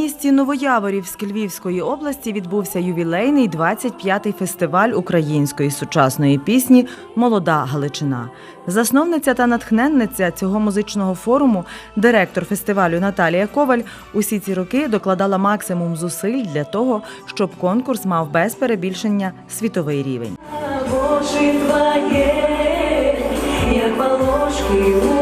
Місті Новояворівськ Львівської області відбувся ювілейний 25-й фестиваль української сучасної пісні Молода Галичина. Засновниця та натхненниця цього музичного форуму, директор фестивалю Наталія Коваль, усі ці роки докладала максимум зусиль для того, щоб конкурс мав без перебільшення світовий рівень. Боже твоє, як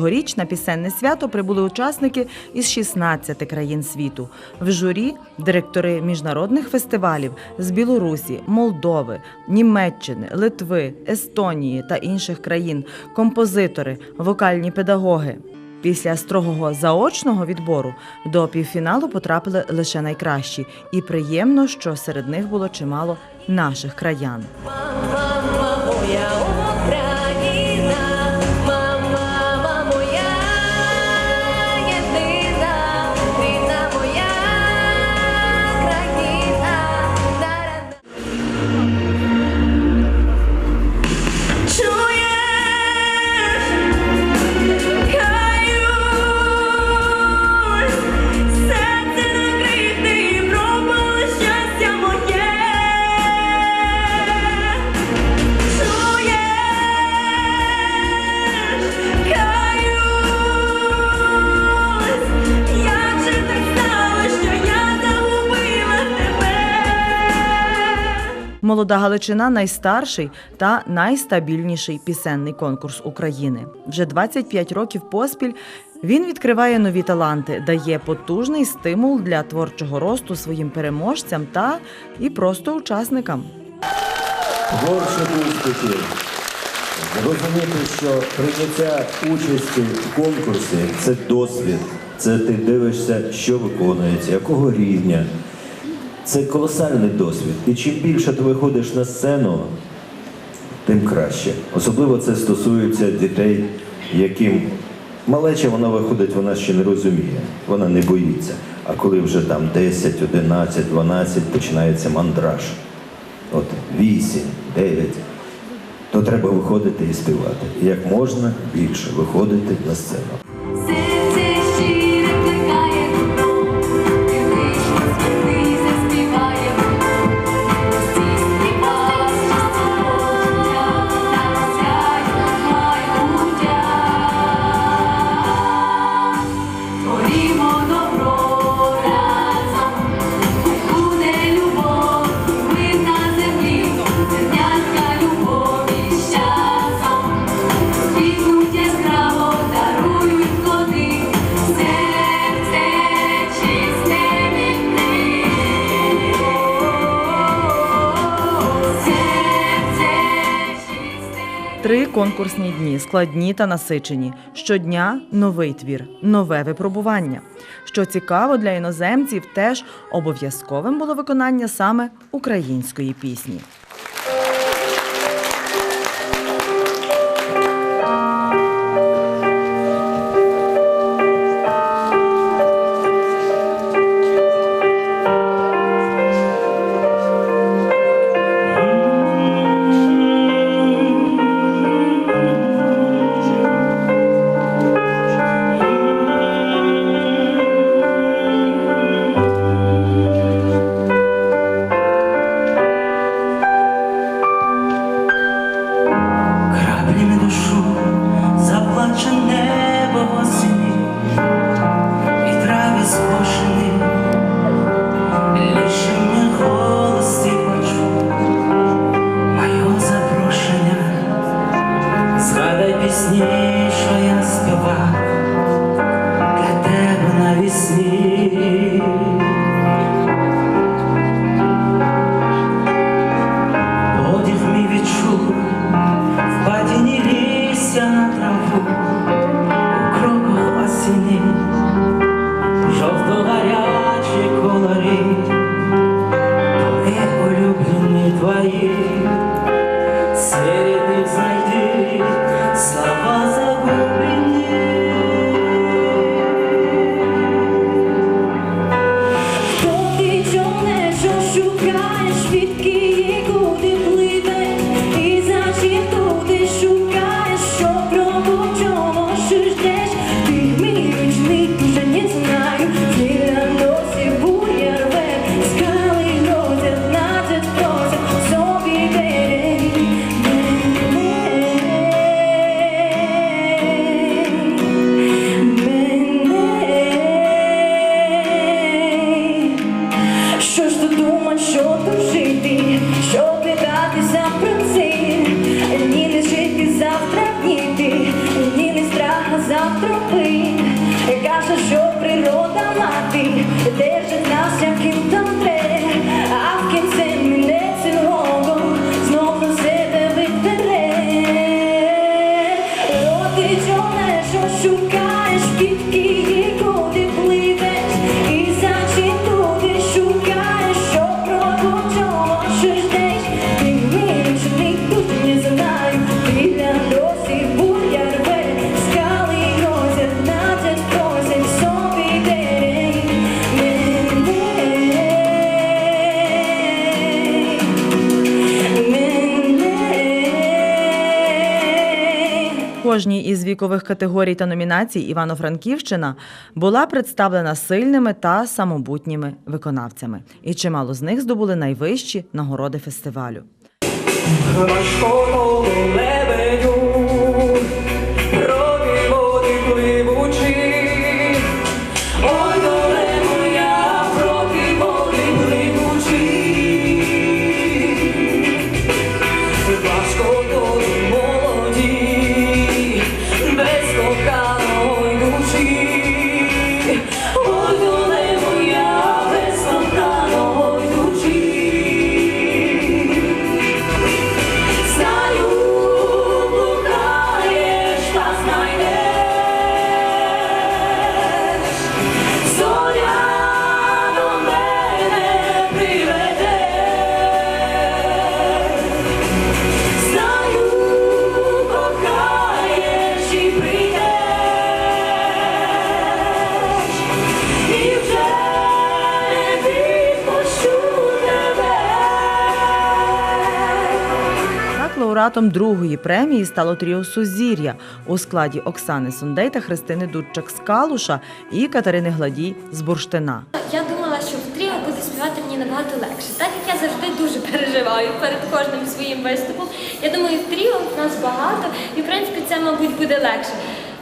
Цьогоріч на пісенне свято прибули учасники із 16 країн світу. В журі директори міжнародних фестивалів з Білорусі, Молдови, Німеччини, Литви, Естонії та інших країн, композитори, вокальні педагоги. Після строгого заочного відбору до півфіналу потрапили лише найкращі, і приємно, що серед них було чимало наших краян. Молода Галичина найстарший та найстабільніший пісенний конкурс України. Вже 25 років поспіль він відкриває нові таланти, дає потужний стимул для творчого росту своїм переможцям та і просто учасникам. Творчих успіхів. Розуміти, що прийняття участі в конкурсі це досвід. Це ти дивишся, що виконується, якого рівня. Це колосальний досвід. І чим більше ти виходиш на сцену, тим краще. Особливо це стосується дітей, яким малеча вона виходить, вона ще не розуміє, вона не боїться. А коли вже там 10, 11, 12 починається мандраж, от 8, 9, то треба виходити і співати. І як можна більше виходити на сцену. Конкурсні дні складні та насичені. Щодня новий твір, нове випробування. Що цікаво для іноземців, теж обов'язковим було виконання саме української пісні. Одне, що Кожній із вікових категорій та номінацій Івано-Франківщина була представлена сильними та самобутніми виконавцями, і чимало з них здобули найвищі нагороди фестивалю. Лауреатом другої премії стало тріо Сузір'я у складі Оксани Сундей та Христини Дудчак з Калуша і Катерини Гладій з Бурштина. Я думала, що в тріо буде співати мені набагато легше. Так як я завжди дуже переживаю перед кожним своїм виступом. Я думаю, в тріо в нас багато, і в принципі це, мабуть, буде легше.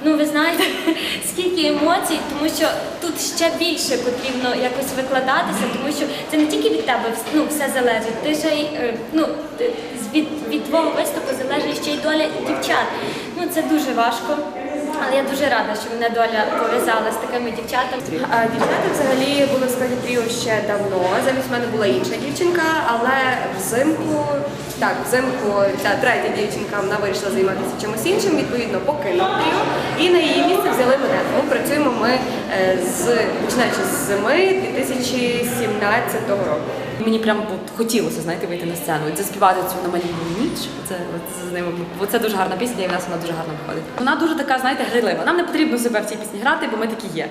Ну, ви знаєте, скільки емоцій, тому що тут ще більше потрібно якось викладатися, тому що це не тільки від тебе ну, все залежить. Ти ще й е, ну, від, від твого виступу залежить ще й доля дівчат. Ну це дуже важко. Але я дуже рада, що мене доля пов'язала з такими дівчатами. Дівчата взагалі були в складі тріо ще давно. Замість мене була інша дівчинка, але взимку, так, взимку ця третя дівчинка вона вирішила займатися чимось іншим, відповідно покинула тріо. І на її місце взяли мене. Тому працюємо ми е, з починаючи з зими 2017 року. Мені прям от хотілося знаєте, вийти на сцену і заспівати цю намалівну ніч. Це от з ними, це дуже гарна пісня, і в нас вона дуже гарно виходить. Вона дуже така, знаєте, грилива. Нам не потрібно себе в цій пісні грати, бо ми такі є.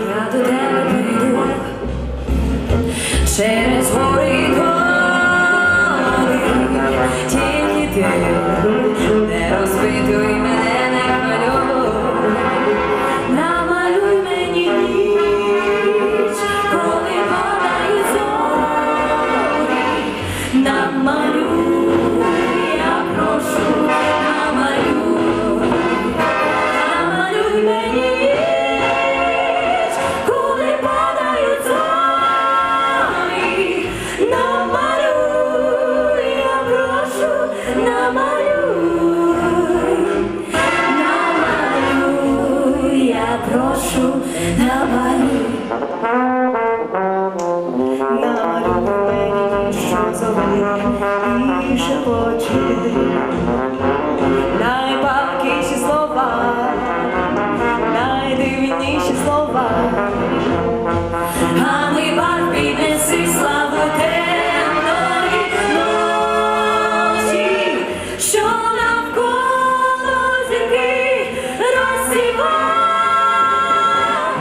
Я до тебе прийду через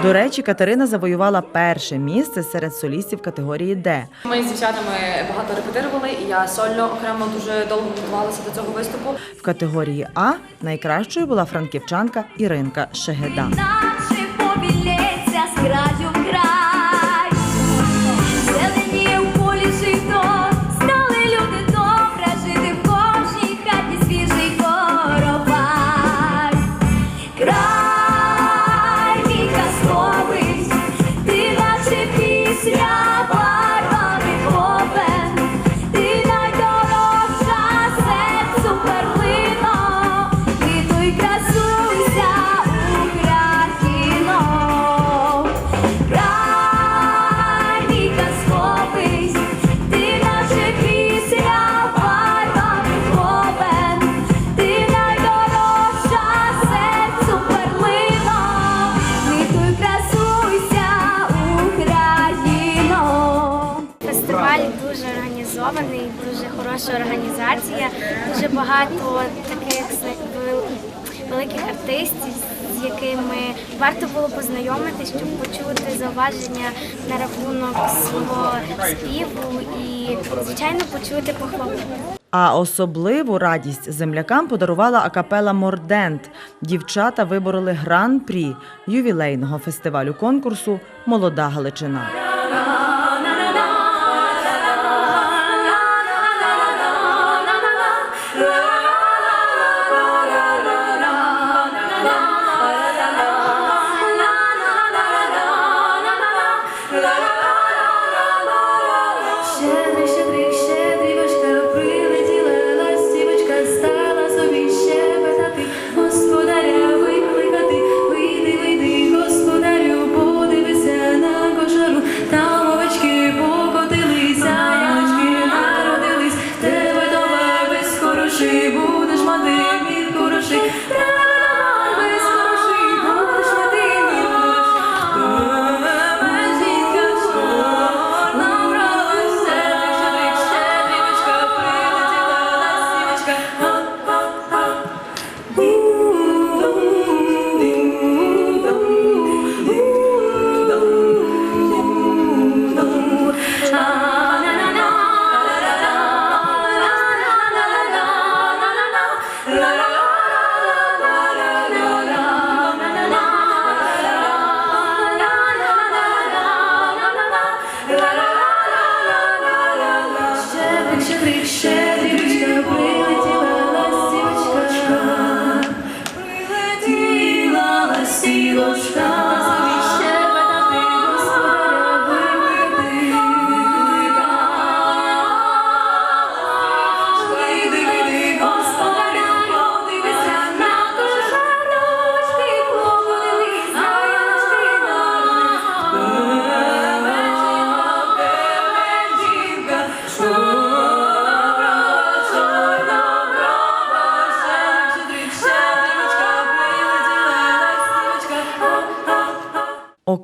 До речі, Катерина завоювала перше місце серед солістів категорії Д. Ми з дівчатами багато репетирували, і я сольно окремо дуже довго готувалася до цього виступу. В категорії А найкращою була франківчанка Іринка Шегеда. Наче побілється з організований, дуже хороша організація, дуже багато таких великих артистів, з якими варто було познайомитися, щоб почути зауваження на рахунок свого співу і, звичайно, почути похвалу. А особливу радість землякам подарувала акапела Мордент. Дівчата вибороли гран-прі ювілейного фестивалю конкурсу Молода Галичина.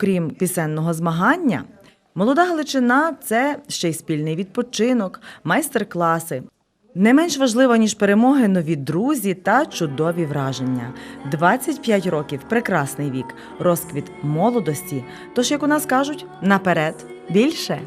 Окрім пісенного змагання, молода Галичина це ще й спільний відпочинок, майстер-класи. Не менш важливо, ніж перемоги, нові друзі та чудові враження. 25 років прекрасний вік, розквіт молодості. Тож, як у нас кажуть, наперед більше.